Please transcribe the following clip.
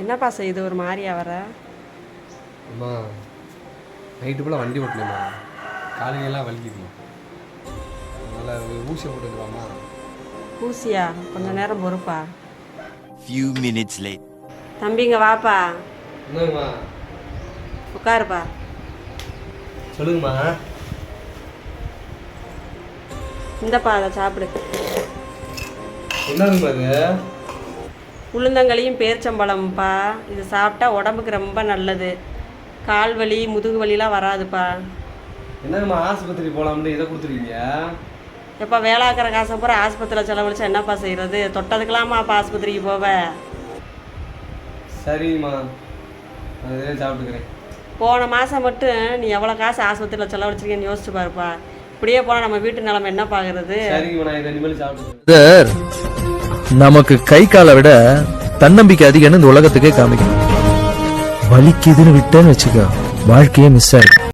என்னப்பா செய்யுது ஒரு மாதிரியா வர அம்மா நைட்டு போல் வண்டி ஓட்டணுமா? காலையிலலாம் வலிக்குது. அதனால் ஊசியை போட்டுக்கலாமா ஊசியா? கொஞ்ச நேரம் பொறுப்பா? Few minutes later. தம்பிங்க வாப்பா. என்னங்கம்மா உட்காருப்பா. சொல்லுங்கம்மா. இந்தப்பா அதை சாப்பிடு. என்னங்கம்மா இது? உளுந்தங்களியும் பேரிச்சம்பழம்ப்பா இது சாப்பிட்டா உடம்புக்கு ரொம்ப நல்லது. கால் வலி முதுகு வலிலாம் வராதுப்பா. என்னங்கம்மா ஆஸ்பத்திரி போகலாம்னு இதை கொடுத்துருக்கீங்க? எப்போ வேலாக்கிற காசை பூரா ஆஸ்பத்திரியில் செலவழிச்சா என்னப்பா செய்கிறது தொட்டதுக்கெல்லாமாப்பா ஆஸ்பத்திரிக்கு போவ? இதே சாப்பிட்டுக்கிறேன். போன மாதம் மட்டும் நீ எவ்வளோ காசு ஆஸ்பத்திரியில் செலவழிச்சிருக்கேன்னு யோசிச்சு பாருப்பா. இப்படியே போனால் நம்ம வீட்டு நிலைமை என்ன பார்க்குறது சரிங்கம்மா நான் இதை இனிமேல் சாப்பிட்டுக்கிறேன். நமக்கு கை காலை விட தன்னம்பிக்கை அதிகம்னு இந்த உலகத்துக்கே காமிக்கணும். வலிக்குதுன்னு விட்டேன்னு வச்சுக்கோ வாழ்க்கையே மிஸ் ஆயிடும்.